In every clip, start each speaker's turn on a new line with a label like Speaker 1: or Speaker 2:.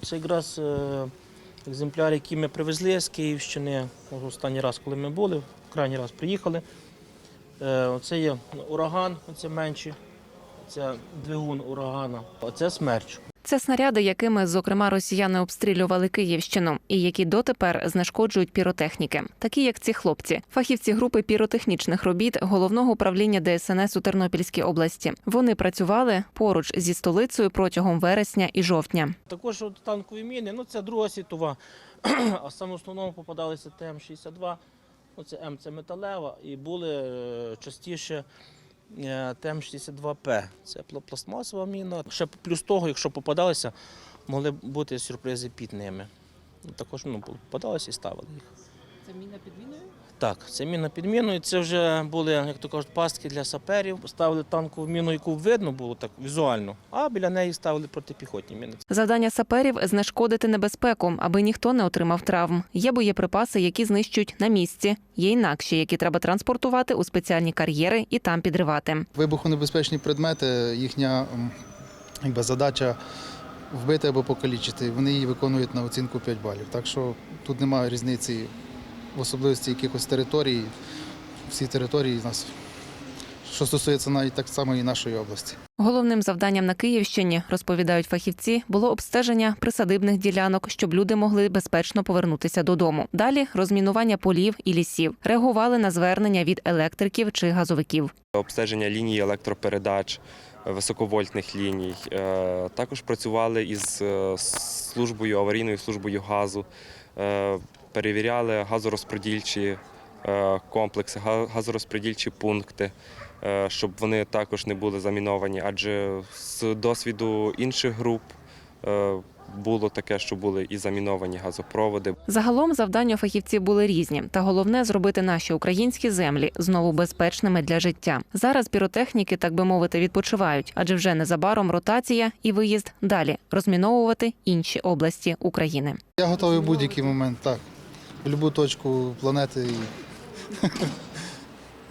Speaker 1: Це якраз е, екземпляр, який ми привезли з Київщини. Останній раз, коли ми були, крайній раз приїхали. Е, Оце є ураган, оце менші. Це двигун урагана. Оце смерч.
Speaker 2: Це снаряди, якими, зокрема, росіяни обстрілювали Київщину, і які дотепер знешкоджують піротехніки, такі як ці хлопці, фахівці групи піротехнічних робіт головного управління ДСНС у Тернопільській області. Вони працювали поруч зі столицею протягом вересня і жовтня.
Speaker 1: Також от танкові міни, ну це Друга світова, а саме основному попадалися ТМ-62. Ну, це М це металева, і були е, частіше ТМ-62П. Це пла- пластмасова міна. Ще плюс того, якщо попадалися, могли бути сюрпризи під ними. Також ну, попадалися і ставили їх.
Speaker 3: Це міна під міною?
Speaker 1: Так, це міна під міною. Це вже були, як то кажуть, пастки для саперів. Ставили танкову міну, яку видно було так візуально, а біля неї ставили протипіхотні міни.
Speaker 2: Завдання саперів знешкодити небезпеку, аби ніхто не отримав травм. Є боєприпаси, які знищують на місці. Є інакші, які треба транспортувати у спеціальні кар'єри і там підривати.
Speaker 4: Вибухонебезпечні предмети, їхня якби, задача вбити або покалічити. Вони її виконують на оцінку 5 балів. Так що тут немає різниці в особливості якихось територій. Всі території в нас, що стосується навіть так само і нашої області.
Speaker 2: Головним завданням на Київщині, розповідають фахівці, було обстеження присадибних ділянок, щоб люди могли безпечно повернутися додому. Далі розмінування полів і лісів. Реагували на звернення від електриків чи газовиків.
Speaker 5: обстеження ліній електропередач, е, високовольтних ліній. Е, Також працювали із е, службою аварійною службою газу, перевіряли газорозподільчі е, комплекси, га- газорозподільчі пункти, е, щоб вони також не були заміновані. Адже з досвіду інших груп е, було таке, що були і заміновані газопроводи.
Speaker 2: Загалом завдання фахівців були різні, та головне зробити наші українські землі знову безпечними для життя. Зараз піротехніки, так би мовити, відпочивають, адже вже незабаром ротація і виїзд далі розміновувати інші області України.
Speaker 4: Я готовий в будь-який момент, так. В будь-яку точку планети. І...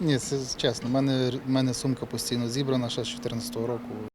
Speaker 4: Ні, це чесно. в мене, мене сумка постійно зібрана ще з 2014 року.